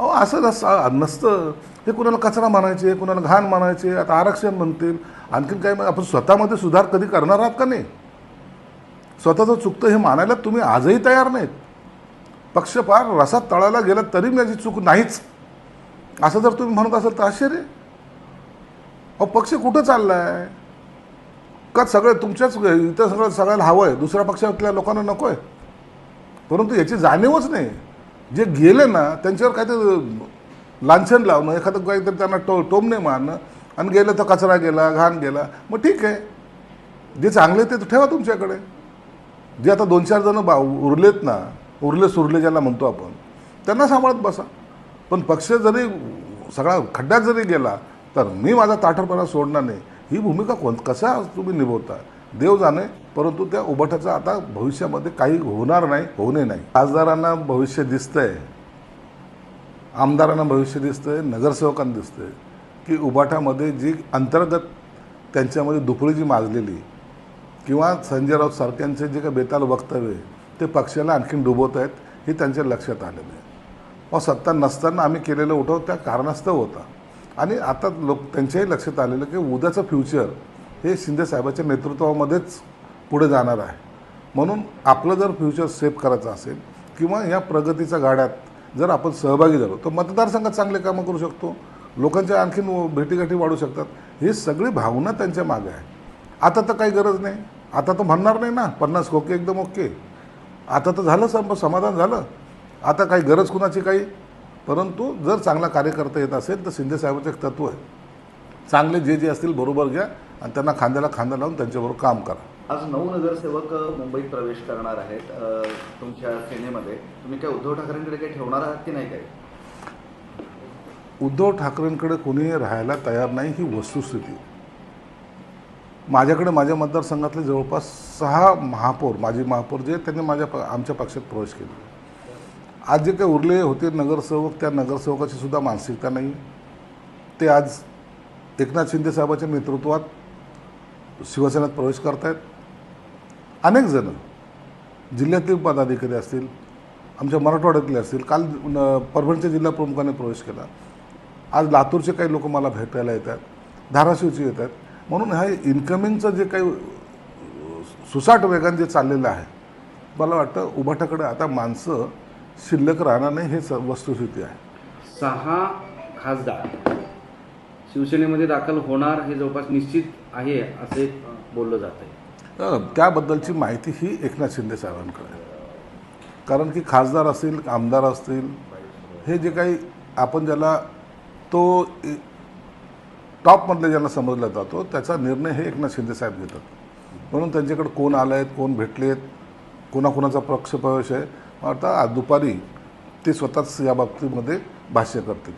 अहो असं नस- नसतं. हे कुणाला कचरा म्हणायचे कुणाला घाण मानायचे आता आरक्षण म्हणतील. आणखीन काय मग आपण स्वतःमध्ये सुधार कधी करणार आहात का नाही? स्वतःचं चुकतं हे मानायला तुम्ही आजही तयार नाहीत. पक्ष फार रसात तळायला गेला तरी माझी चूक नाहीच. असं जर तुम्ही म्हणत असाल तर आश्चर्य. अहो पक्ष कुठं चालला आहे का सगळं तुमच्याच इथं सगळं सगळ्याला हवं आहे दुसऱ्या पक्षातल्या लोकांना नको आहे परंतु याची जाणीवच नाही. जे गेले ना त्यांच्यावर काहीतरी लांछन लावणं एखादं काहीतरी त्यांना टो टोमणे मारणं आणि गेलं तर कचरा गेला घाण गेला मग ठीक आहे. जे चांगले ते ठेवा तुमच्याकडे. जे आता दोन चार जण बा उरलेत ना उरले सुरले ज्याला म्हणतो आपण त्यांना सांभाळत बसा. पण पक्ष जरी सगळा खड्ड्यात जरी गेला तर मी माझा ताठरपणा सोडणार नाही. ही भूमिका कोण कसा तुम्ही निभवता? देव जाणे परंतु त्या उभाटाचं आता भविष्यामध्ये काही होणार नाही होणे नाही. खासदारांना भविष्य दिसतंय आमदारांना भविष्य दिसतंय नगरसेवकांना दिसतंय की उभाटामध्ये जी अंतर्गत त्यांच्यामध्ये दुपळी जी माजलेली किंवा संजय राऊत सारख्यांचे जे काही बेताल वक्तव्य ते पक्षाला आणखीन डुबवत आहेत हे त्यांच्या लक्षात आलेलं आहे. मग सत्ता नसताना आम्ही केलेलं उठाव त्या कारणास्तव होता. आणि आता लोक त्यांच्याही लक्षात आलेलं की उद्याचं फ्युचर हे शिंदे साहेबाच्या नेतृत्वामध्येच पुढे जाणार आहे. म्हणून आपलं जर फ्युचर सेफ करायचं असेल किंवा या प्रगतीच्या गाड्यात जर आपण सहभागी झालो तर मतदारसंघात चांगले कामं करू शकतो. लोकांच्या आणखीन भेटीगाठी वाढू शकतात. ही सगळी भावना त्यांच्या मागे आहे. आता तर काही गरज नाही. आता तर म्हणणार नाही ना. पन्नास खोके एकदम ओके. आता तर झालं सम समाधान झालं. आता काही गरज कुणाची काही? परंतु जर चांगला कार्यकर्ता येत असेल तर शिंदेसाहेबांचं एक तत्व आहे. चांगले जे जे असतील बरोबर घ्या आणि त्यांना खांद्याला खांदा लावून त्यांच्याबरोबर काम करा. आज नऊ नगरसेवक मुंबईत प्रवेश करणार आहेत तुमच्या सेनेमध्ये. तुम्ही काय उद्धव ठाकरेंकडे काही ठेवणार आहात की नाही काही? उद्धव ठाकरेंकडे कोणी राहायला तयार नाही ही वस्तुस्थिती. माझ्याकडे माझ्या मतदारसंघातले जवळपास सहा महापौर माजी महापौर जे आहेत, त्यांनी माझ्या प आमच्या पक्षात प्रवेश केले. आज जे काही उरले होते नगरसेवक त्या नगरसेवकाची सुद्धा मानसिकता नाही. ते आज एकनाथ शिंदे साहेबांच्या नेतृत्वात शिवसेनेत प्रवेश करतायत. अनेक जण जिल्ह्यातील पदाधिकारी असतील आमच्या मराठवाड्यातले असतील काल परभणीच्या जिल्हा प्रमुखाने प्रवेश केला. आज लातूरचे काही लोक मला भेटायला येतात धाराशिवचे येतात. म्हणून हा इन्कमिंगचं जे काही सुसाट वेगाने जे चाललेलं आहे मला वाटतं उभाटाकडे आता माणसं शिल्लक राहणार नाही हे स वस्तुस्थिती आहे. सहा खासदार शिवसेनेमध्ये दाखल होणार हे जवळपास निश्चित आहे असे बोललं जात आहे तर त्याबद्दलची माहिती ही एकनाथ शिंदे साहेबांकडे कारण की खासदार असतील आमदार असतील हे जे काही आपण ज्याला तो टॉपमधले ज्यांना समजला जातो त्याचा निर्णय हे एकनाथ शिंदे साहेब घेतात. म्हणून त्यांच्याकडे कोण आले आहेत कोण भेटले आहेत कोणाकोणाचा पक्षप्रवेश आहे आता आज दुपारी ते स्वतःच या बाबतीमध्ये भाष्य करतील.